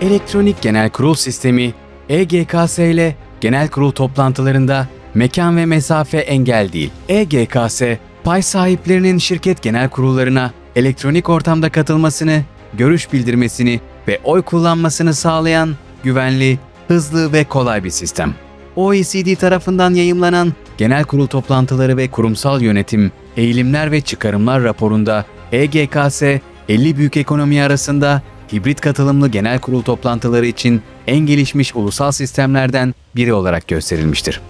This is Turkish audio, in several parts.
Elektronik Genel Kurul Sistemi, EGKS ile genel kurul toplantılarında mekan ve mesafe engel değil. EGKS, pay sahiplerinin şirket genel kurullarına elektronik ortamda katılmasını, görüş bildirmesini ve oy kullanmasını sağlayan güvenli, hızlı ve kolay bir sistem. OECD tarafından yayımlanan Genel Kurul Toplantıları ve Kurumsal Yönetim, Eğilimler ve Çıkarımlar raporunda EGKS, 50 büyük ekonomi arasında hibrit katılımlı genel kurul toplantıları için en gelişmiş ulusal sistemlerden biri olarak gösterilmiştir.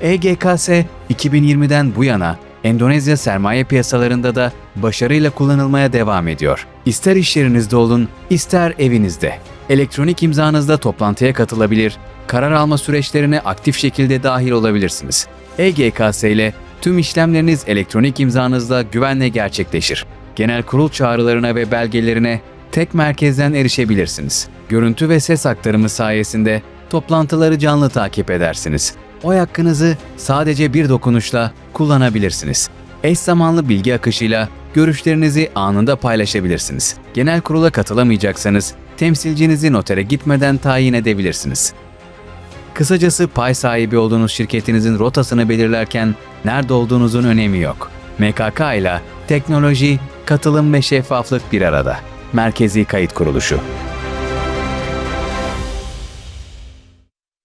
EGKS 2020'den bu yana Endonezya sermaye piyasalarında da başarıyla kullanılmaya devam ediyor. İster iş yerinizde olun, ister evinizde. Elektronik imzanızda toplantıya katılabilir, karar alma süreçlerine aktif şekilde dahil olabilirsiniz. EGKS ile tüm işlemleriniz elektronik imzanızda güvenle gerçekleşir. Genel kurul çağrılarına ve belgelerine tek merkezden erişebilirsiniz. Görüntü ve ses aktarımı sayesinde toplantıları canlı takip edersiniz. Oy hakkınızı sadece bir dokunuşla kullanabilirsiniz. Eş zamanlı bilgi akışıyla görüşlerinizi anında paylaşabilirsiniz. Genel kurula katılamayacaksanız temsilcinizi notere gitmeden tayin edebilirsiniz. Kısacası pay sahibi olduğunuz şirketinizin rotasını belirlerken nerede olduğunuzun önemi yok. MKK ile teknoloji, katılım ve şeffaflık bir arada. Merkezi Kayıt Kuruluşu